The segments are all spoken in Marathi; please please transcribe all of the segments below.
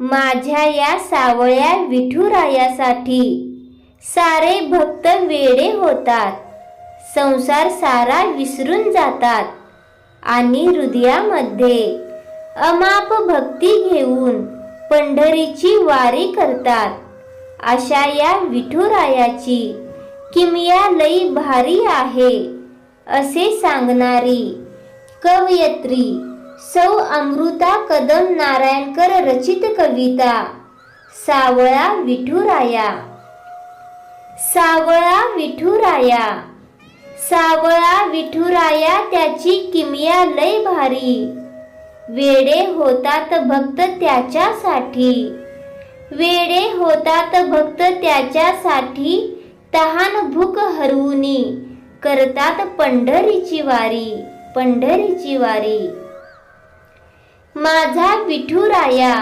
माझ्या या सावळ्या विठुरायासाठी. सारे भक्त वेडे होतात. संसार सारा विसरून जातात. आणि हृदयामध्ये अमाप भक्ती घेऊन पंढरीची वारी करतात. अशा या विठुरायाची किमया लई भारी आहे असे सांगणारी कवयत्री सौ अमृता कदम नारायणकर रचित कविता सावळा विठुराया. सावळा विठुराया. सावळा विठुराया त्याची किमया लय भारी. वेडे होतात भक्त त्याच्यासाठी. वेडे होतात भक्त त्याच्यासाठी तहान भूक हरवूनी. करतात पंढरीची वारी पंढरीची वारी. माझा विठुराया.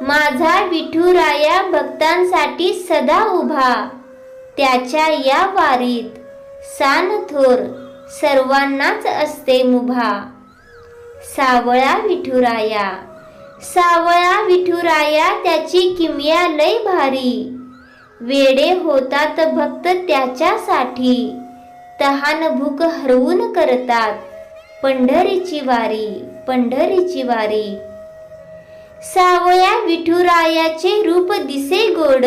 माझा विठुराया भक्तांसाठी सदा उभा. त्याच्या या वारीत सान थोर सर्वांनाच असते मुभा. सावळा विठुराया. सावळा विठुराया त्याची किमया लय भारी. वेडे होतात भक्त त्याच्यासाठी. तहान भूक हरवून करतात पंढरीची वारी. पंढरीची वारी. सावळ्या विठुरायाचे रूप दिसे गोड.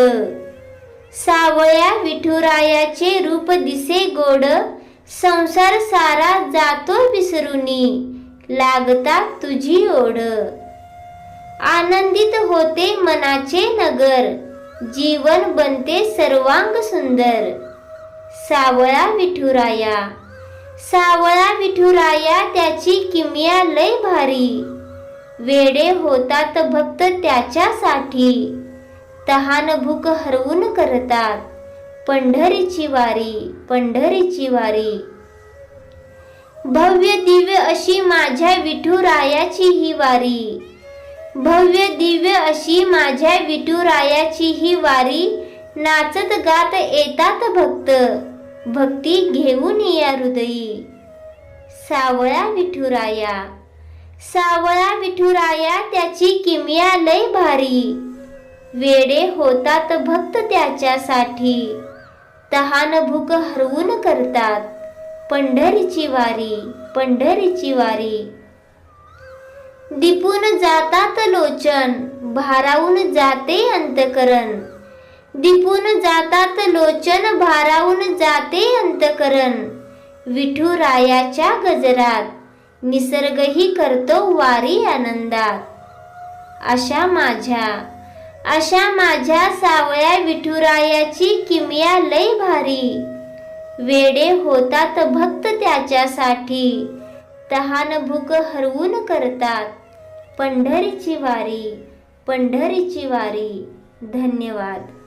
सावळ्या विठुरायाचे रूप दिसे गोड. संसार सारा जातो विसरुनी लागता तुझी ओढ. आनंदित होते मनाचे नगर जीवन बनते सर्वांग सुंदर. सावळा विठुराया सावळा विठुराया त्याची किमया लय भारी. वेडे होतात भक्त त्याच्यासाठी. तहान भूक हरवून करतात. पंढरीची वारी पंढरीची वारी. भव्य दिव्य अशी माझ्या विठुरायाची ही वारी. भव्य दिव्य अशी माझ्या विठुरायाची ही वारी. नाचत गात येतात भक्त. भक्ती घेऊन या हृदयी. सावळा विठुराया. सावळा विठुराया त्याची किमया लय भारी. वेडे होतात भक्त त्याच्यासाठी. तहान भूक हरवून करतात. पंढरीची वारी पंढरीची वारी. दिपून जातात लोचन भारावून जाते अंतकरण. दिपून जातात लोचन भारावून जाते अंतकरण. विठुरायाच्या गजरात निसर्गही करतो वारी आनंदात. अशा माझ्या अशा माझ्या सावळ्या विठुरायाची किमया लय भारी. वेडे होतात भक्त त्याच्यासाठी तहान भूक हरवून करतात. पंढरीची वारी पंढरीची वारी. धन्यवाद.